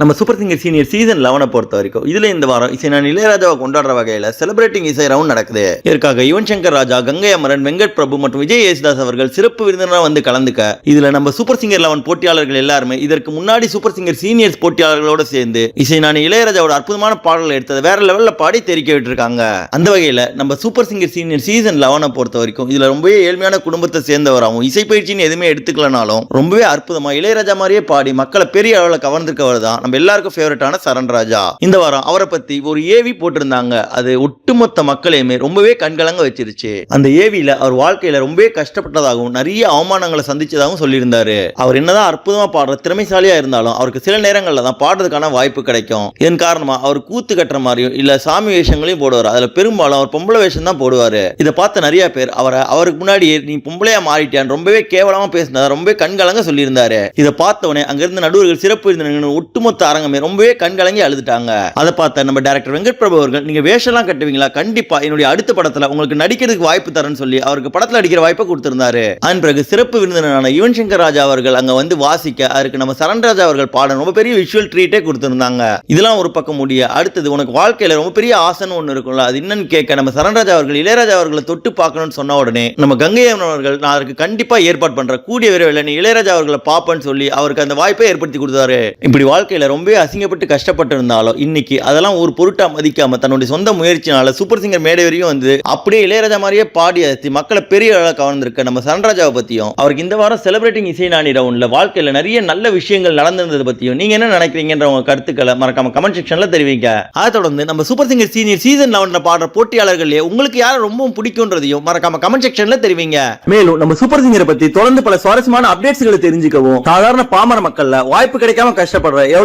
நம்ம super singer senior season லெவனை பொறுத்த வரைக்கும் இதுல இந்த வாரம் இசை நான் இளையராஜாவை கொண்டாடுற வகையில செலிபிரேட்டிங் இசை ரவுண்ட் நடக்குது. இதற்காக யுவன் சங்கர் ராஜா கங்கை அமரன் வெங்கட் பிரபு மற்றும் விஜய் யேசுதாஸ் அவர்கள் சிறப்பு விருந்தினராக வந்து கலந்துக்க இதுல நம்ம சூப்பர் சிங்கர் லெவன் போட்டியாளர்கள் எல்லாருமே இதற்கு முன்னாடி சூப்பர் சிங்கர் சீனியர்ஸ் போட்டியாளர்களோட சேர்ந்து இசை நான் இளையராஜாவோட அற்புதமான பாடல்கள் எடுத்தது வேற லெவல்ல பாடி தெரிக்க விட்டுருக்காங்க. அந்த வகையில நம்ம சூப்பர் சிங்கர் சீனியர் சீசன் லெவனை பொறுத்த வரைக்கும் இதுல ரொம்பவே ஏழ்மையான குடும்பத்தை சேர்ந்தவராகவும் இசை பயிற்சின்னு எதுவுமே எடுத்துக்கலனாலும் ரொம்பவே அற்புதமா இளையராஜா மாதிரியே பாடி மக்களை பெரிய அளவில் கவர்ந்திருக்கவர் தான் நம்ம எல்லாருக்கும் ஃபேவரட்டான சரண் ராஜா. இந்த வாரம் அவரை பத்தி ஒரு ஏவி போட்டிருந்தாங்க. அது ஒட்டுமொத்த மக்களையுமே ரொம்பவே கண்கலங்க வச்சிருச்சு. அந்த ஏவியில அவர் வாழ்க்கையில ரொம்பவே கஷ்டப்பட்டதாகவும் நிறைய அவமானங்களை சந்திச்சதாகவும் சொல்லியிருந்தாரு. அவர் என்னதான் அற்புதமா பாடுற திறமைசாலியா இருந்தாலும் அவருக்கு சில நேரங்கள்ல தான் பாடுறதுக்கான வாய்ப்பு கிடைக்கும். இதன் காரணமா அவர் கூத்து கட்டுற மாதிரியும் இல்ல சாமி வேஷங்களையும் போடுவார். அதுல பெரும்பாலும் அவர் பொம்பளை வேஷம் தான் போடுவாரு. இதை பார்த்த நிறைய பேர் அவரை அவருக்கு முன்னாடியே நீ பொம்பளையா மாறிட்டியான்னு ரொம்பவே கேவலமா பேசினதா ரொம்பவே கண்கலங்க சொல்லியிருந்தாரு. இதை பார்த்த உடனே நடுவர்கள் சிறப்பு விருந்தினர்கள் ஒட்டுமொத்த அரங்கமே ரொம்பவே கண்கலங்கி அழுதுட்டாங்க. அதை பார்த்த நம்ம டேரக்டர் வெங்கட் பிரபு அவர்கள் நீங்க வேஷம்லாம் கட்டுவீங்களா? கண்டிப்பா என்னுடைய அடுத்த படத்துல உங்களுக்கு நடிக்கிறதுக்கு வாய்ப்பு தரேன்னு சொல்லி அவருக்கு படத்துல நடிக்கிற வாய்ப்பை கொடுத்திருந்தாரு. அதன் பிறகு சிறப்பு விருந்தினரான யுவன் சங்கர் ராஜா அவர்கள் அங்க வந்து வாசிக்க அதுக்கு நம்ம சரண் ராஜா அவர்கள் பாடம் ரொம்ப பெரிய விஷுவல் ட்ரீட்டே கொடுத்திருந்தாங்க. இதெல்லாம் ஒரு பக்கம் முடிய அடுத்தது உனக்கு வாழ்க்கையில ரொம்ப பெரிய ஆசைன்னு ஒன்று இருக்கும்ல அது என்னன்னு கேட்க நம்ம சரண்ராஜா அவர்கள் இளையராஜா அவர்களை தொட்டு பார்க்கணும்னு சொன்ன உடனே நம்ம கங்கை அவர்கள் நான் அதற்கு கண்டிப்பா ஏற்பாடு பண்றேன். கூடிய விரைவில் நீ இளையராஜா அவர்களை பார்ப்பேன்னு சொல்லி அவருக்கு அந்த வாய்ப்பை ஏற்படுத்தி கொடுத்தாரு. இப்படி வாழ்க்கையில் ரொம்பவே அசிங்கப்பட்டு கஷ்டப்பட்டு இருந்தாலும் இன்னைக்கு அதெல்லாம் ஒரு பொருட்டா மதிக்காம தன்னுடைய சொந்த முயற்சினால சூப்பர் சிங்கர் மேடை வரையும் வந்து அப்படியே இளையராஜா மாதிரியே பாடி அசத்தி மக்களை பெரிய அளவில் கவர்ந்திருக்க நம்ம சரண்ராஜாவை பற்றியும் அவருக்கு இந்த வாரம் செலிப்ரேட்டிங் இசை நாணி ரவுண்ட்ல வாழ்க்கையில நிறைய நல்ல விஷயங்கள் நடந்திருந்தது பற்றியும் நீங்கள் என்ன நினைக்கிறீங்கன்ற உங்கள் கருத்துக்களை மறக்காம கமெண்ட் செக்ஷனில் தெரிவிங்க. அதை தொடர்ந்து நம்ம சூப்பர் சிங்கர் சீனியர் சீசன் லெவனில் பாடுற போட்டியாளர்களே உங்களுக்கு யாரை ரொம்பவும் பிடிக்கும்ன்றதையும் மறக்காம கமெண்ட் செக்ஷன்ல தெரிவிங்க. மேலும் நம்ம சூப்பர் சிங்கரை பத்தி தொடர்ந்து பல சுவாரஸ்யமான அப்டேட்ஸ்களை தெரிஞ்சுக்கவும் சாதாரண பாமர மக்கள்ல வாய்ப்பு கிடைக்காம கஷ்டப்படுற